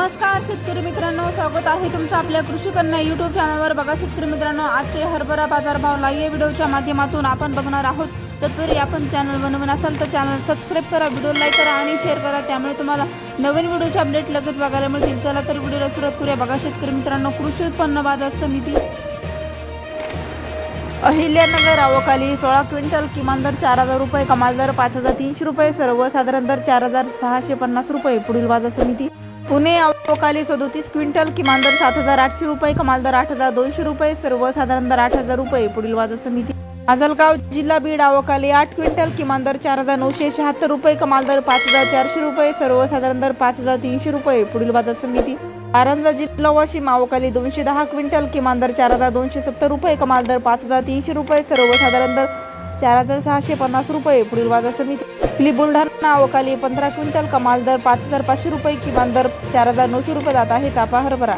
नमस्कार शेतकरी मित्रांनो. स्वागत आहे तुमचं आपल्या कृषी कन्या युट्यूब चॅनलवर बघा शेतकरी मित्रांनो आजचे हरभरा बाजारभाव लाईव्ह व्हिडिओच्या माध्यमातून आपण बघणार आहोत. तत्पूर्वी आपण चॅनल बनवून असाल तर चॅनल सबस्क्राईब करा व्हिडिओ लाईक करा आणि शेअर करा. त्यामुळे तुम्हाला नवीन व्हिडिओचे अपडेट लगेच बघायला मिळतील. चला तर व्हिडिओला सुरुवात करूया. बघा शेतकरी मित्रांनो कृषी उत्पन्न बाजार समिती अहिल्यानगर अवकाली सोळा क्विंटल किमान दर चार हजार रुपये कमाल दर पाच हजार तीनशे रुपये सर्वसाधारण दर चार हजार सहाशे पन्नास रुपये. पुढील बाजार समिती पुणे अवकाली सदोतीस क्विंटल किमान दर सात हजार आठशे रुपये कमाल दर आठ हजार दोनशे रुपये सर्वसाधारण दर आठ हजार रुपये. पुढील वाद समिती. माजलगाव जिल्हा बीड आवकाली आठ क्विंटल किमान दर चार हजार नऊशे शहात्तर रुपये कमाल दर पाच हजार चारशे रुपये सर्वसाधारण दर पाच हजार तीनशे रुपये. पुढील बाजार समिती. आरंजा जिल्हा वाशिम आवकाली दोनशे दहा क्विंटल किमान दर चार हजार दोनशे सत्तर रुपये कमाल दर पाच हजार तीनशे रुपये सर्वसाधारण दर चार हजार सहाशे पन्नास रुपये. पुढील बाजार समिती. आपली बुलढाणा अवकाली पंधरा क्विंटल कमाल दर पाच हजार पाचशे रुपये किमान दर चार हजार नऊशे रुपये जात आहे. चापा हरभरा.